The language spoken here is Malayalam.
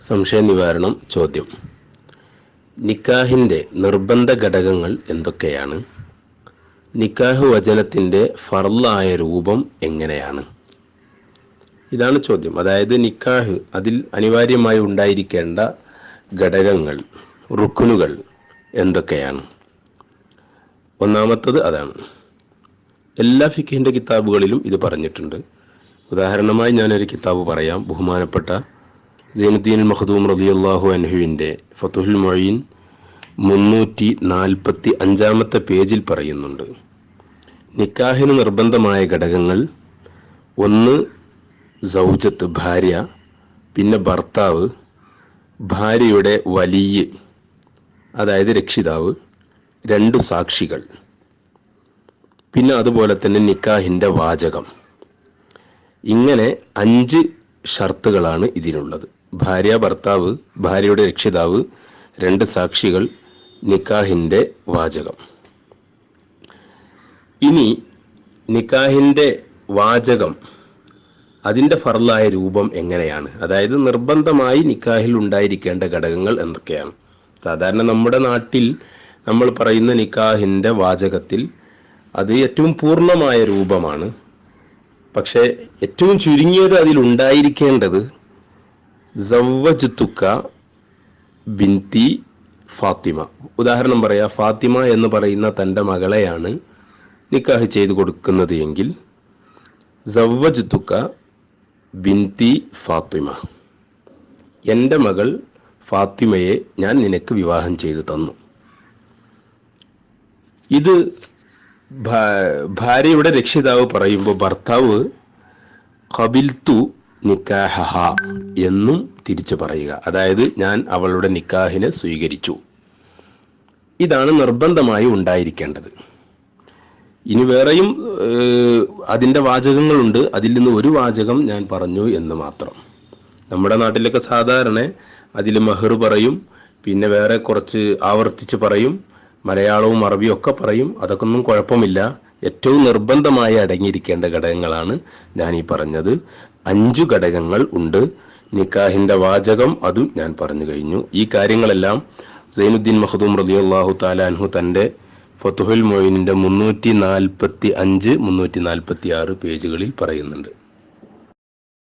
സംശയ നിവാരണം ചോദ്യം. നിക്കാഹിന്റെ നിർബന്ധ ഘടകങ്ങൾ എന്തൊക്കെയാണ്? നിക്കാഹ് വചനത്തിന്റെ ഫർലായ രൂപം എങ്ങനെയാണ്? ഇതാണ് ചോദ്യം. അതായത് നിക്കാഹ് അതിൽ അനിവാര്യമായി ഉണ്ടായിരിക്കേണ്ട ഘടകങ്ങൾ റുക്കുനുകൾ എന്തൊക്കെയാണ്? ഒന്നാമത്തത് അതാണ്. എല്ലാ ഫിഖിന്റെ കിതാബുകളിലും ഇത് പറഞ്ഞിട്ടുണ്ട്. ഉദാഹരണമായി ഞാനൊരു കിതാബ് പറയാം. ബഹുമാനപ്പെട്ട സൈനുദ്ദീൻ മഖദൂം റളിയല്ലാഹു അൻഹുവിന്റെ ഫതുഹുൽ മൊഴീൻ മുന്നൂറ്റി നാൽപ്പത്തി അഞ്ചാമത്തെ പേജിൽ പറയുന്നുണ്ട്. നിക്കാഹിന് നിർബന്ധമായ ഘടകങ്ങൾ ഒന്ന് സൗജത്ത് ഭാര്യ പിന്നെ ഭർത്താവ് ഭാര്യയുടെ വലിയ അതായത് രക്ഷിതാവ് രണ്ട് സാക്ഷികൾ. പിന്നെ അതുപോലെ തന്നെ നിക്കാഹിന്റെ വാചകം. ഇങ്ങനെ അഞ്ച് ഷർത്തുകളാണ് ഇതിനുള്ളത് ഭാര്യ ഭർത്താവ് ഭാര്യയുടെ രക്ഷിതാവ് രണ്ട് സാക്ഷികൾ നിക്കാഹിന്റെ വാചകം. ഇനി നിക്കാഹിന്റെ വാചകം അതിന്റെ ഫറലായ രൂപം എങ്ങനെയാണ്? അതായത് നിർബന്ധമായി നിക്കാഹിൽ ഉണ്ടായിരിക്കേണ്ട ഘടകങ്ങൾ എന്തൊക്കെയാണ്? സാധാരണ നമ്മുടെ നാട്ടിൽ നമ്മൾ പറയുന്ന നിക്കാഹിന്റെ വാചകത്തിൽ അത് ഏറ്റവും പൂർണമായ രൂപമാണ്. പക്ഷേ ഏറ്റവും ചുരുങ്ങിയത് അതിൽ ഉണ്ടായിരിക്കേണ്ടത് സവ്വജത്തുക്ക ബിന്തി ഫാത്തിമ. ഉദാഹരണം പറയാം ഫാത്തിമ എന്ന് പറയുന്ന തന്റെ മകളെയാണ് നിക്കാഹ് ചെയ്തു കൊടുക്കുന്നത് എങ്കിൽ സവ്വജത്തുക്ക ബിന്തി ഫാത്തിമ. എന്റെ മകൾ ഫാത്തിമയെ ഞാൻ നിനക്ക് വിവാഹം ചെയ്തു തന്നു. ഇത് ഭാര്യയുടെ രക്ഷിതാവ് പറയുമ്പോൾ ഭർത്താവ് കബിൽത്തു നിക്കാഹ എന്നും തിരിച്ചു പറയുക. അതായത് ഞാൻ അവളുടെ നിക്കാഹിനെ സ്വീകരിച്ചു. ഇതാണ് നിർബന്ധമായി ഉണ്ടായിരിക്കേണ്ടത്. ഇനി വേറെയും അതിന്റെ വാചകങ്ങളുണ്ട്. അതിൽ നിന്ന് ഒരു വാചകം ഞാൻ പറഞ്ഞു എന്ന് മാത്രം. നമ്മുടെ നാട്ടിലൊക്കെ സാധാരണ അതിൽ മഹർ പറയും പിന്നെ വേറെ കുറച്ച് ആവർത്തിച്ച് പറയും. മലയാളവും അറബിയും ഒക്കെ പറയും. അതൊക്കെ ഒന്നും കുഴപ്പമില്ല. ഏറ്റവും നിർബന്ധമായി അടങ്ങിയിരിക്കേണ്ട ഘടകങ്ങളാണ് ഞാൻ ഈ പറഞ്ഞത്. അഞ്ചു ഘടകങ്ങൾ ഉണ്ട്. നിക്കാഹിന്റെ വാചകം അതും ഞാൻ പറഞ്ഞു കഴിഞ്ഞു. ഈ കാര്യങ്ങളെല്ലാം സൈനുദ്ദീൻ മഹദൂം റലിയല്ലാഹു താലാൻഹു തന്റെ ഫത്തുഹുൽ മൊയിനിന്റെ മുന്നൂറ്റി നാൽപ്പത്തി അഞ്ച് മുന്നൂറ്റി നാൽപ്പത്തി ആറ് പേജുകളിൽ പറയുന്നുണ്ട്.